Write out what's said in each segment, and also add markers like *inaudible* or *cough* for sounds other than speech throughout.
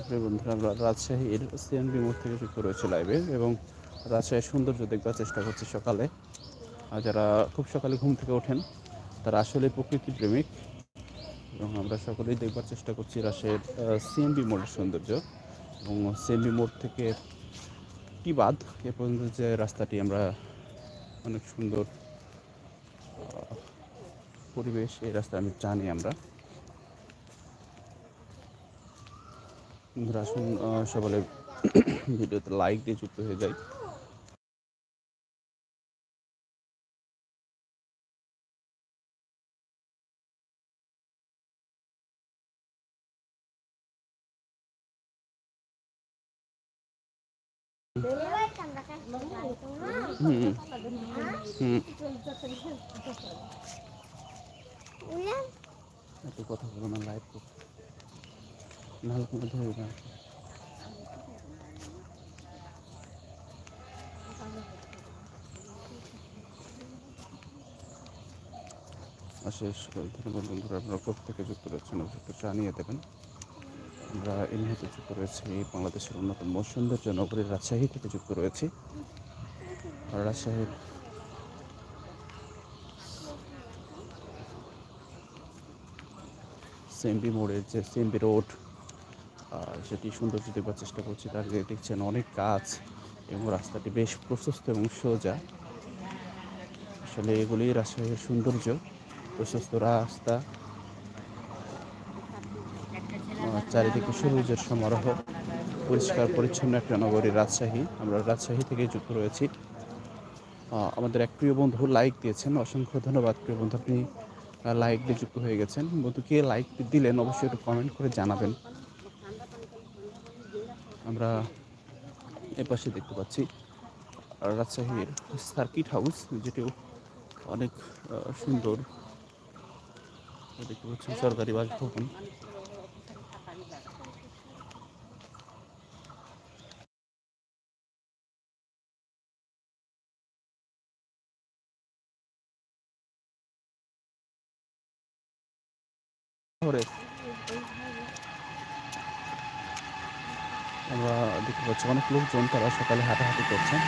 আপনি বন্ধুরা, আমরা রাজশাহীর সিএনবি মোড় থেকে যুক্ত রয়েছে লাইভে এবং রাজশাহীর সৌন্দর্য দেখবার চেষ্টা করছি সকালে। আর যারা খুব সকালে ঘুম থেকে ওঠেন, তারা আসলে প্রকৃতি প্রেমিক এবং আমরা সকলেই দেখবার চেষ্টা করছি রাজশাহীর সিএনবি মোড়ের সৌন্দর্য এবং সিএনবি মোড় থেকে কি বাদ? এ পর্যন্ত যে রাস্তাটি আমরা অনেক সুন্দর পরিবেশ, এই রাস্তা আমি জানি আমরা। বন্ধুরা আসুন সকলে ভিডিওতে লাইক দিয়ে যুক্ত হয়ে যায় কথা বলো না লাইভ নাহলে কোনো ধরবে না অশেষ ধন্যবাদ বন্ধুরা, আপনারা প্রত্যেকে যুক্ত রয়েছেন অবশ্যই জানিয়ে দেবেন। আমরা এই যুক্ত রয়েছি বাংলাদেশের অন্যতম সৌন্দর্য নগরী রাজশাহী থেকে যুক্ত রয়েছি। রাজশাহীর সেমবি মোড়ের যে সেমবি রোড সেটি সৌন্দর্য দেখবার চেষ্টা করছি, তার দেখছেন অনেক গাছ এবং রাস্তাটি বেশ প্রশস্ত এবং সোজা। আসলে এগুলি রাজশাহীর সৌন্দর্য, প্রশস্ত রাস্তা চারিদিকে সবুজের সমারোহ, পরিষ্কার পরিচ্ছন্ন একটা নগরী রাজশাহী। আমরা রাজশাহী থেকে যুক্ত রয়েছি। আমাদের এক প্রিয় বন্ধু লাইক দিয়েছেন, অসংখ্য ধন্যবাদ প্রিয় বন্ধু। আপনি লাইক দিয়ে যুক্ত হয়ে গেছেন। বন্ধু, কে লাইক দিলেন? অবশ্যই একটু কমেন্ট করে জানাবেন। আমরা এপাশে দেখতে পাচ্ছি রাজশাহীর সার্কিট হাউস যেটিও অনেক সুন্দর। দেখতে পাচ্ছি সরকারি বাসভবন শহরে আমরা দেখতে পাচ্ছি অনেক লোকজন তারা সকালে হাঁটাহাঁটি করছেন।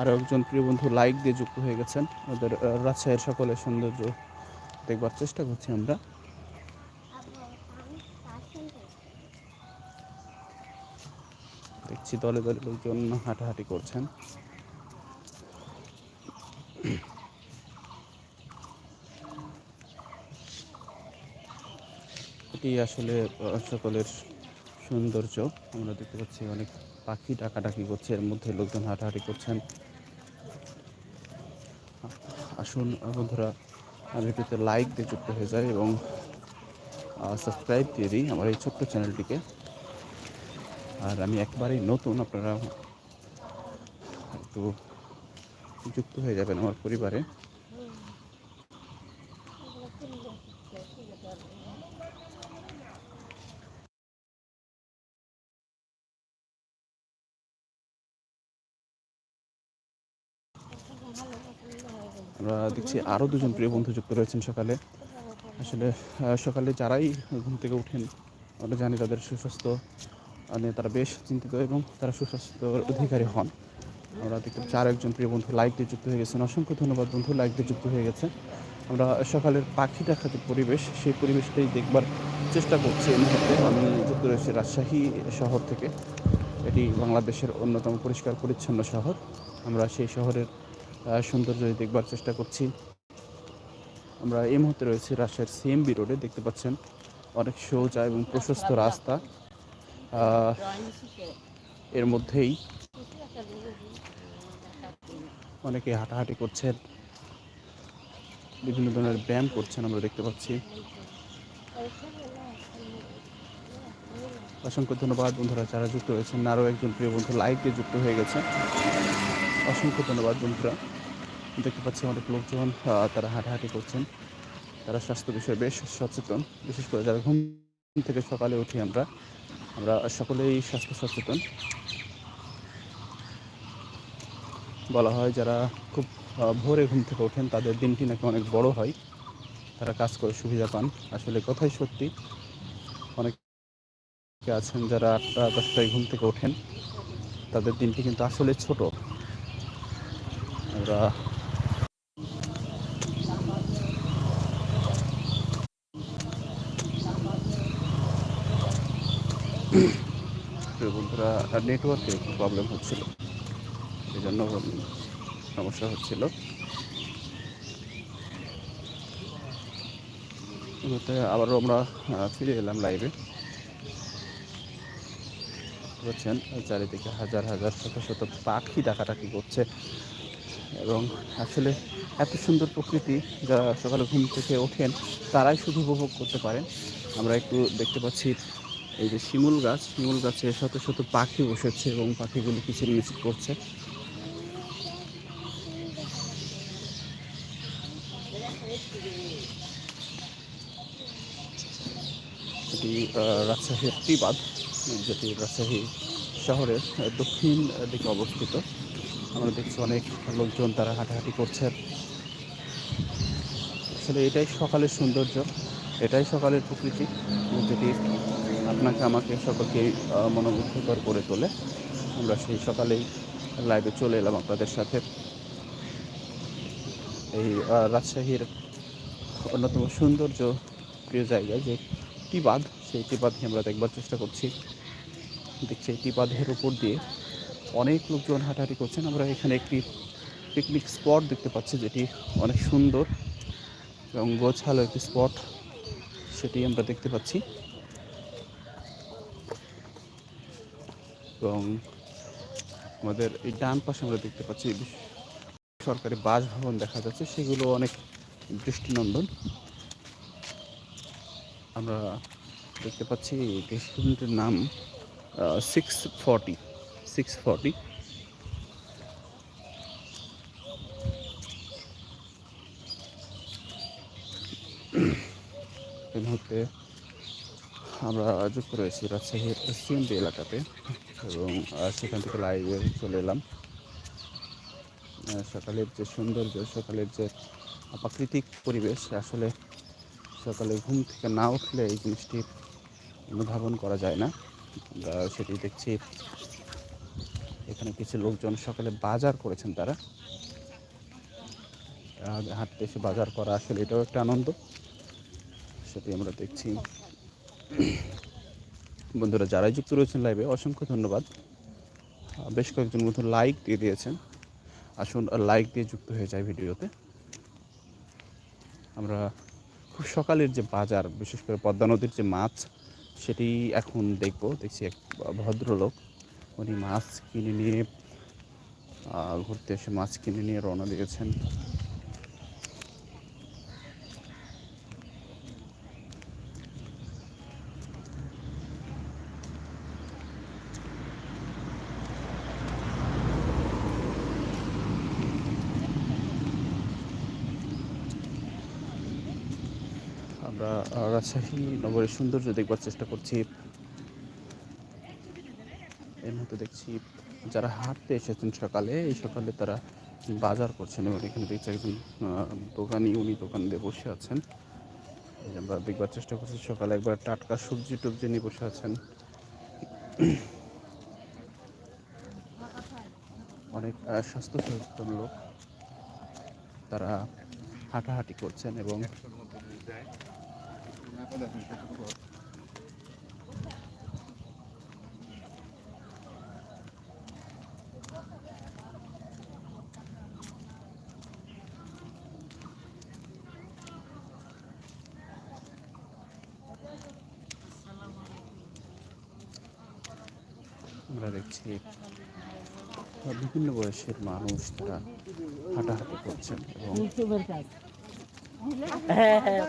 আরও একজন প্রিয় বন্ধু লাইক দিয়ে যুক্ত হয়ে গেছেন। ওদের রাজশাহীর সকলের সৌন্দর্য দেখবার চেষ্টা করছি আমরা। দেখছি দলে দলে লোকজন হাঁটাহাঁটি করছেন। এটি আসলে সকলের সৌন্দর্য। আমরা দেখতে পাচ্ছি অনেক পাখি ডাকাডাকি করছে, এর মধ্যে লোকজন হাঁটাহাঁটি করছেন। আসুন বন্ধুরা ভিডিওতে লাইক দিয়ে যুক্ত হয়ে যায় এবং সাবস্ক্রাইব দিয়ে দিই আমার এই ছোট্ট চ্যানেলটিকে আর আমি একবারেই নতুন, আপনারা একটু যুক্ত হয়ে যাবেন আমার পরিবারে। আমরা দেখছি আরও দুজন প্রিয় বন্ধু যুক্ত রয়েছেন সকালে। আসলে সকালে যারাই ঘুম থেকে উঠেন, আমরা জানি তাদের সুস্বাস্থ্য নিয়ে তারা বেশ চিন্তিত এবং তারা সুস্বাস্থ্যর অধিকারী হন। আমরা দেখতে আর একজন প্রিয় বন্ধু লাইক দিয়ে যুক্ত হয়ে গেছেন। অসংখ্য ধন্যবাদ বন্ধু লাইক দিয়ে যুক্ত হয়ে গেছে। আমরা সকালের পাখি দেখার যে পরিবেশ, সেই পরিবেশটাই দেখবার চেষ্টা করছি এই মুহূর্তে। আমি যুক্ত রয়েছি রাজশাহী শহর থেকে। এটি বাংলাদেশের অন্যতম পরিষ্কার পরিচ্ছন্ন শহর। আমরা সেই শহরের সৌন্দর্য দেখবার চেষ্টা করছি। আমরা এই মুহূর্তে রয়েছি রাজশাহীর সিএমবি রোডে দেখতে পাচ্ছেন অনেক সোজা এবং প্রশস্ত রাস্তা। এর মধ্যেই অনেকে হাঁটাহাঁটি করছেন, বিভিন্ন ধরনের ব্যায়াম করছেন আমরা দেখতে পাচ্ছি। অসংখ্য ধন্যবাদ বন্ধুরা যারা যুক্ত হয়েছেন। আরও একজন প্রিয় বন্ধু দিয়ে যুক্ত হয়ে গেছে। অসংখ্য ধন্যবাদ, বন্ধুরা। দেখতে পাচ্ছি অনেক লোকজন তারা হাঁটাহাঁটি করছেন। তারা স্বাস্থ্য বিষয়ে বেশ সচেতন। বিশেষ করে যারা ঘুম থেকে সকালে উঠি আমরা আমরা সকলেই স্বাস্থ্য সচেতন। বলা হয় যারা খুব ভোরে ঘুম থেকে ওঠেন, তাদের দিনটি নাকি অনেক বড় হয়। তারা কাজ করে সুবিধা পান। আসলে কথাই সত্যি। অনেকে আছেন যারা আটটা, দশটায় ঘুম থেকে ওঠেন। তাদের দিনটি কিন্তু আসলে ছোট। আমরা বন্ধুরা নেটওয়ার্কে একটু প্রবলেম হচ্ছিল। এই জন্য সমস্যা হচ্ছিল। আবারও আমরা ফিরে এলাম লাইভে বুঝছেন চারিদিকে হাজার হাজার শত শত পাখি ডাকাটাকি করছে। এবং আসলে এত সুন্দর প্রকৃতি যারা সকালে ঘুম থেকে ওঠেন তারাই শুধু উপভোগ করতে পারেন। আমরা একটু দেখতে পাচ্ছি এই যে শিমুল গাছ। শিমুল গাছে শত শত পাখি বসেছে এবং পাখিগুলি কিচির মিচির করছে। এটি আহ, রাজশাহীর টিবাদ যেটি রাজশাহী শহরের দক্ষিণ দিকে অবস্থিত। আমরা দেখছি অনেক লোকজন তারা হাঁটাহাঁটি করছে আসলে এটাই সকালের সৌন্দর্য, এটাই সকালের প্রকৃতি। যেটি আপনাকে আমাকে সকলকে মনোমুগ্ধকর করে তোলে, আমরা সেই সকালেই লাইভে চলে এলাম আপনাদের সাথে। এই রাজশাহীর অন্যতম সৌন্দর্য প্রিয় জায়গা যে টিবাদ সেই টিবাদকে আমরা দেখবার চেষ্টা করছি। দেখছি এই টিবাদের উপর দিয়ে অনেক লোকজন হাঁটাহাঁটি করছেন। আমরা এখানে একটি পিকনিক স্পট দেখতে পাচ্ছি যেটি অনেক সুন্দর এবং গোছালো একটি স্পট সেটি আমরা দেখতে পাচ্ছি। এবং আমাদের এই ডান পাশে আমরা দেখতে পাচ্ছি সরকারি বাসভবন দেখা যাচ্ছে, সেগুলো অনেক দৃষ্টিনন্দন। আমরা দেখতে পাচ্ছি রেস্টুরেন্টের নাম সিক্স ফর্টি সিক্স *clears throat* ফর্টি আমরা যুক্ত রয়েছি রাজশাহীর সিএমপি এলাকাতে এবং সেখান থেকে লাইভে চলে এলাম। সকালের যে সৌন্দর্য, সকালের যে প্রাকৃতিক পরিবেশ, আসলে সকালে ঘুম থেকে না উঠলে এই জিনিসটি অনুধাবন করা যায় না। সেটি দেখছি। এখানে কিছু লোকজন সকালে বাজার করেছেন তারা। হাঁটতে এসে বাজার করা আসলে এটাও একটা আনন্দ। সেটি আমরা দেখছি। বন্ধুরা, যারাই যুক্ত রয়েছেন লাইভে অসংখ্য ধন্যবাদ। বেশ কয়েকজন বন্ধু লাইক দিয়ে দিয়েছেন। আসুন লাইক দিয়ে যুক্ত হয়ে যায় ভিডিওতে। আমরা খুব সকালের যে বাজার, বিশেষ করে পদ্মা নদীর যে মাছ, সেটি এখন দেখব। দেখছি এক ভদ্রলোক। উনি মাছ কিনে নিয়ে ঘুরতে এসে মাছ কিনে নিয়ে রওনা দিয়েছেন। আমরা রাজশাহী নগরের সৌন্দর্য দেখবার চেষ্টা করছি। মুহূর্তে দেখছি যারা হাঁটতে এসেছেন সকালে, এই সকালে তারা বাজার করছেন এবং এখানে দেখছি একজন দোকানি, উনি দোকান দিয়ে বসে আছেন। আমরা দেখবার চেষ্টা করছি, সকালে একবার টাটকা সবজি টবজি নিয়ে বসে আছেন। অনেক স্বাস্থ্য সচেতন লোক তারা হাঁটাহাঁটি করছেন এবং আমরা দেখছি বিভিন্ন বয়সের মানুষ তারা হাঁটাহাঁটি করছেন এবং এক অপরের হ্যাঁ হ্যাঁ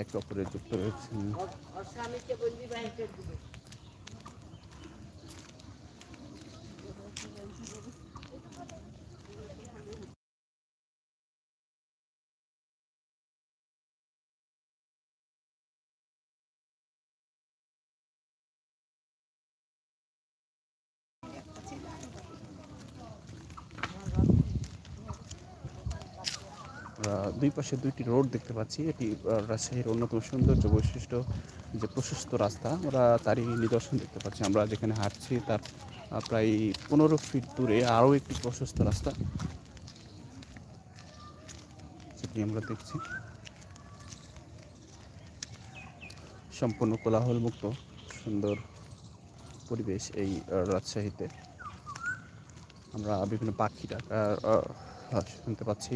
একে অপরে যুক্ত রয়েছেন। আমরা দুই পাশে দুইটি রোড দেখতে পাচ্ছি। এটি রাজশাহীর অন্যতম সৌন্দর্য বৈশিষ্ট্য যে প্রশস্ত রাস্তা আমরা তারই নিদর্শন দেখতে পাচ্ছি। আমরা যেখানে হাঁটছি তার প্রায় পনেরো ফিট দূরে আরও একটি প্রশস্ত রাস্তা। সেটি আমরা দেখছি। সম্পূর্ণ কোলাহলমুক্ত, সুন্দর পরিবেশ এই রাজশাহীতে। আমরা বিভিন্ন পাখি ডাকা শুনতে পাচ্ছি।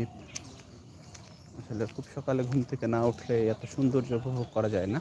আসলে খুব সকালে ঘুম থেকে না উঠলে এত সৌন্দর্য উপভোগ করা যায় না।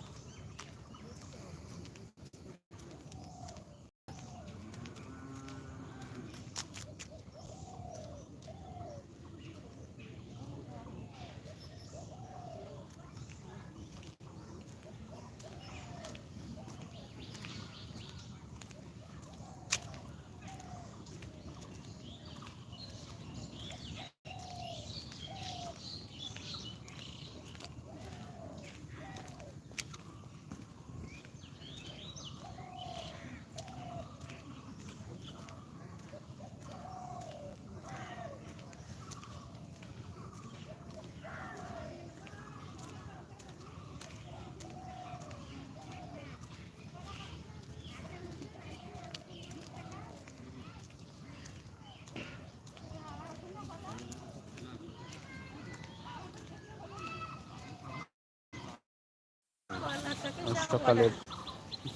সকালের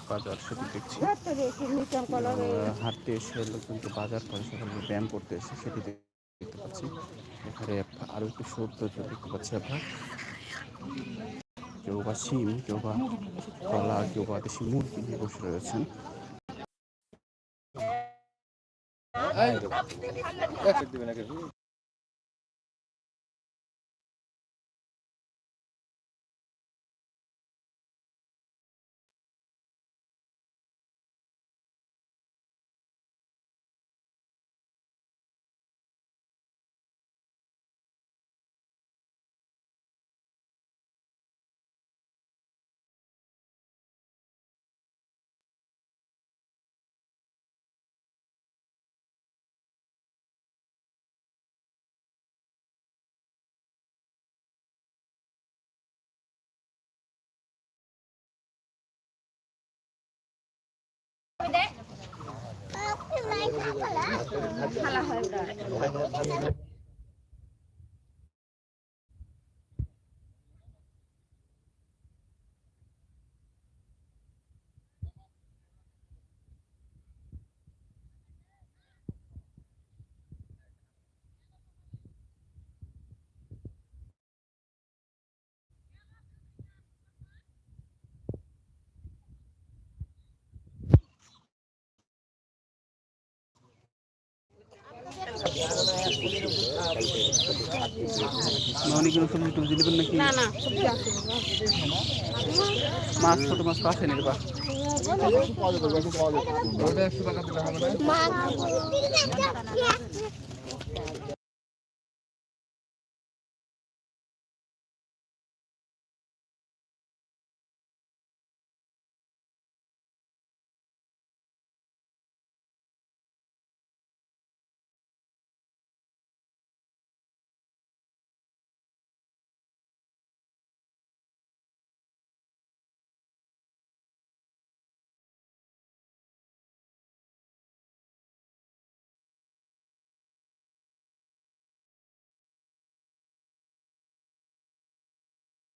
বাজার সেটি দেখছি। হাঁটতে এসে লোকজনকে বাজার করে সকালে ব্যায়াম করতে এসে সেটি দেখতে পাচ্ছি। এখানে আরও একটু সৌন্দর্য দেখতে পাচ্ছি আমরা। কেউ বা শিম কেউ বা কলা কেউ বা দেশি মুরগি নিয়ে বসে রয়েছেন। দেয় অনেক সবজি টবজি দেবেন নাকি? না না। সবজি আছে মাছ ছোট মাছ তো আসেনি রে বা? ওটা একশো টাকা দিলে হবে না মা